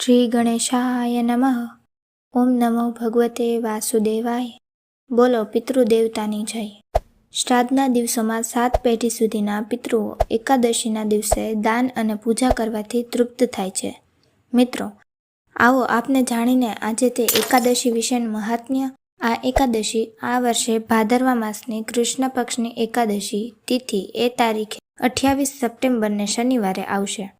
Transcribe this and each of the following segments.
શ્રી ગણેશાય નમઃ ઓમ નમો ભગવતે વાસુદેવાય બોલો પિતૃદેવતાની જય શ્રાદ્ધના દિવસોમાં સાત પેઢી સુધીના પિતૃઓ એકાદશીના દિવસે દાન અને પૂજા કરવાથી તૃપ્ત થાય છે. મિત્રો, આવો આપને જાણીને આજે તે એકાદશી વિશેનું મહાત્મ્ય, આ એકાદશી આ વર્ષે ભાદરવા માસની કૃષ્ણ પક્ષની એકાદશી તિથિ એ તારીખે અઠ્યાવીસ સપ્ટેમ્બરને શનિવારે આવશે.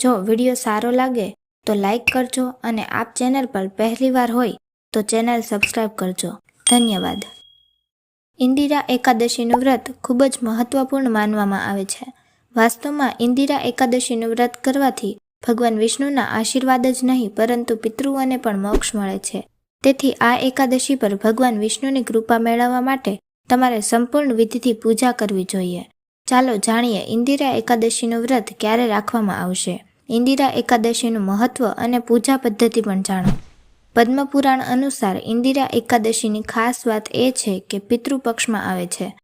જો વીડિયો સારો લાગે તો લાઈક કરજો અને આપ ચેનલ પર પહેલીવાર હોય તો ચેનલ સબસ્ક્રાઈબ કરજો. ધન્યવાદ. ઇન્દિરા એકાદશીનું વ્રત ખૂબ જ મહત્વપૂર્ણ માનવામાં આવે છે. વાસ્તવમાં ઇન્દિરા એકાદશીનું વ્રત કરવાથી ભગવાન વિષ્ણુના આશીર્વાદ જ નહીં, પરંતુ પિતૃઓને પણ મોક્ષ મળે છે. તેથી આ એકાદશી પર ભગવાન વિષ્ણુની કૃપા મેળવવા માટે તમારે સંપૂર્ણ વિધિથી પૂજા કરવી જોઈએ. ચાલો જાણીએ ઇન્દિરા એકાદશીનું વ્રત ક્યારે રાખવામાં આવશે. ઇન્દિરા એકાદશીનું મહત્વ અને પૂજા પદ્ધતિ પણ જાણો. પદ્મપુરાણ અનુસાર ઇન્દિરા એકાદશીની ખાસ વાત એ છે કે પિતૃપક્ષમાં આવે છે.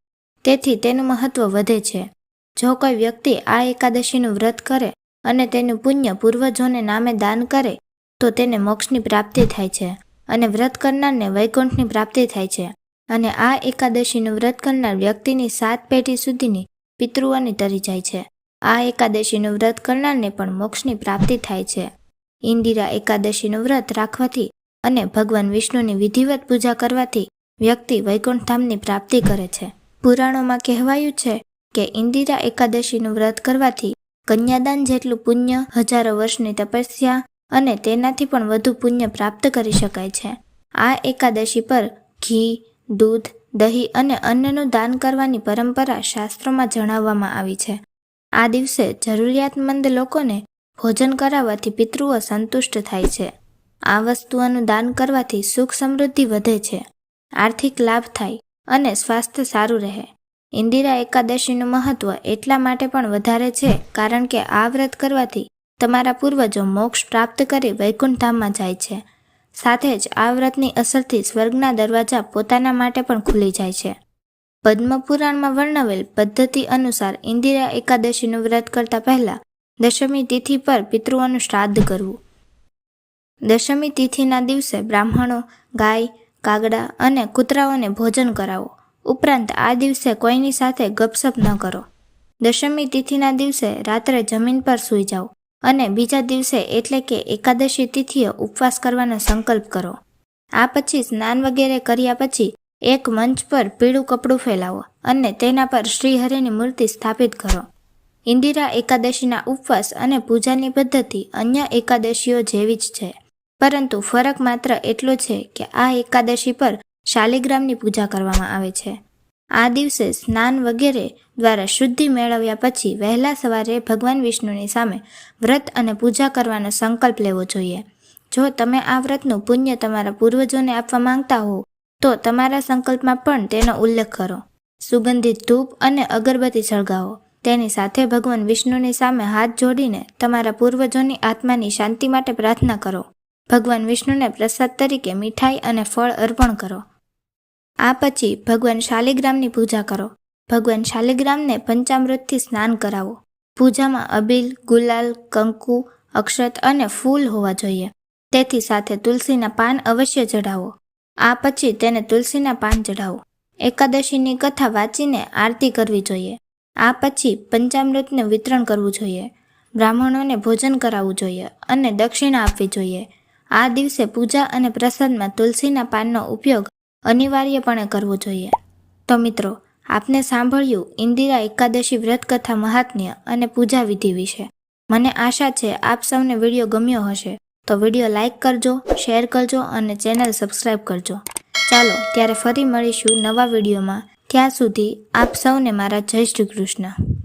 તેથી તેનું મહત્વ વધે છે. જો કોઈ વ્યક્તિ આ એકાદશીનું વ્રત કરે અને તેનું પુણ્ય પૂર્વજોને નામે દાન કરે, તો તેને મોક્ષની પ્રાપ્તિ થાય છે અને વ્રત કરનારને વૈકુંઠની પ્રાપ્તિ થાય છે. અને આ એકાદશીનું વ્રત કરનાર વ્યક્તિની સાત પેઢી સુધીની પિતૃઓની તરી જાય છે. આ એકાદશીનું વ્રત કરનારને પણ મોક્ષની પ્રાપ્તિ થાય છે. ઇન્દિરા એકાદશીનું વ્રત રાખવાથી અને ભગવાન વિષ્ણુની વિધિવત પૂજા કરવાથી વ્યક્તિ વૈકુંઠ ધામની પ્રાપ્તિ કરે છે. પુરાણોમાં કહેવાયું છે કે ઇન્દિરા એકાદશીનું વ્રત કરવાથી કન્યાદાન જેટલું પુણ્ય હજારો વર્ષની તપસ્યા અને તેનાથી પણ વધુ પુણ્ય પ્રાપ્ત કરી શકાય છે. આ એકાદશી પર ઘી, દૂધ, દહીં અને અન્નનું દાન કરવાની પરંપરા શાસ્ત્રોમાં જણાવવામાં આવી છે. આ દિવસે જરૂરિયાતમંદ લોકોને ભોજન કરાવવાથી પિતૃઓ સંતુષ્ટ થાય છે. આ વસ્તુઓનું દાન કરવાથી સુખ સમૃદ્ધિ વધે છે. આર્થિક લાભ થાય અને સ્વાસ્થ્ય સારું રહે. ઇન્દિરા એકાદશીનું મહત્વ એટલા માટે પણ વધારે છે કારણ કે આ વ્રત કરવાથી તમારા પૂર્વજો મોક્ષ પ્રાપ્ત કરી વૈકુંઠધામમાં જાય છે. સાથે જ આ વ્રતની અસરથી સ્વર્ગના દરવાજા પોતાના માટે પણ ખુલી જાય છે. પદ્મપુરાણમાં વર્ણવેલ પદ્ધતિ અનુસાર ઇન્દિરા એકાદશીનું વ્રત કરતા પહેલા દશમી તિથિ પર પિતૃઓનું શ્રાદ્ધ કરવું. દશમી તિથિના દિવસે બ્રાહ્મણો, ગાય, કાગડા અને કૂતરાઓને ભોજન કરાવો. ઉપરાંત આ દિવસે કોઈની સાથે ગપસપ ન કરો. દશમી તિથિના દિવસે રાત્રે જમીન પર સૂઈ જાઓ અને બીજા દિવસે એટલે કે એકાદશી તિથિએ ઉપવાસ કરવાનો સંકલ્પ કરો. આ પછી સ્નાન વગેરે કર્યા પછી એક મંચ પર પીળું કપડું ફેલાવો અને તેના પર શ્રીહરિની મૂર્તિ સ્થાપિત કરો. ઇન્દિરા એકાદશીના ઉપવાસ અને પૂજાની પદ્ધતિ અન્ય એકાદશીઓ જેવી જ છે. પરંતુ ફરક માત્ર એટલો છે કે આ એકાદશી પર શાલિગ્રામની પૂજા કરવામાં આવે છે. આ દિવસે સ્નાન વગેરે દ્વારા શુદ્ધિ મેળવ્યા પછી વહેલા સવારે ભગવાન વિષ્ણુની સામે વ્રત અને પૂજા કરવાનો સંકલ્પ લેવો જોઈએ. જો તમે આ વ્રતનું પુણ્ય તમારા પૂર્વજોને આપવા માંગતા હો તો તમારા સંકલ્પમાં પણ તેનો ઉલ્લેખ કરો. સુગંધિત ધૂપ અને અગરબત્તી સળગાવો. તેની સાથે ભગવાન વિષ્ણુની સામે હાથ જોડીને તમારા પૂર્વજોની આત્માની શાંતિ માટે પ્રાર્થના કરો. ભગવાન વિષ્ણુને પ્રસાદ તરીકે મીઠાઈ અને ફળ અર્પણ કરો. આ પછી ભગવાન શાલિગ્રામની પૂજા કરો. ભગવાન શાલિગ્રામને પંચામૃતથી સ્નાન કરાવો. પૂજામાં અબીલ, ગુલાલ, કંકુ, અક્ષત અને ફૂલ હોવા જોઈએ. તેથી સાથે તુલસીના પાન અવશ્ય ચઢાવો. આ પછી તેને તુલસીના પાન ચઢાવો. એકાદશીની કથા વાંચીને આરતી કરવી જોઈએ. આ પછી પંચામૃતનું વિતરણ કરવું જોઈએ. બ્રાહ્મણોને ભોજન કરાવવું જોઈએ અને દક્ષિણા આપવી જોઈએ. આ દિવસે પૂજા અને પ્રસાદમાં તુલસીના પાનનો ઉપયોગ અનિવાર્યપણે કરવો જોઈએ. તો મિત્રો, આપને સાંભળ્યું ઇન્દિરા એકાદશી વ્રત કથા મહાત્મ્ય અને પૂજા વિધિ વિશે. મને આશા છે આપ સૌને વીડિયો ગમ્યો હશે. તો વીડિયો લાઇક કરજો, શેર કરજો અને ચેનલ સબસ્ક્રાઈબ કરજો. ચાલો, ત્યારે ફરી મળીશું નવા વિડીયોમાં. ત્યાં સુધી આપ સૌને મારા જય શ્રી કૃષ્ણ.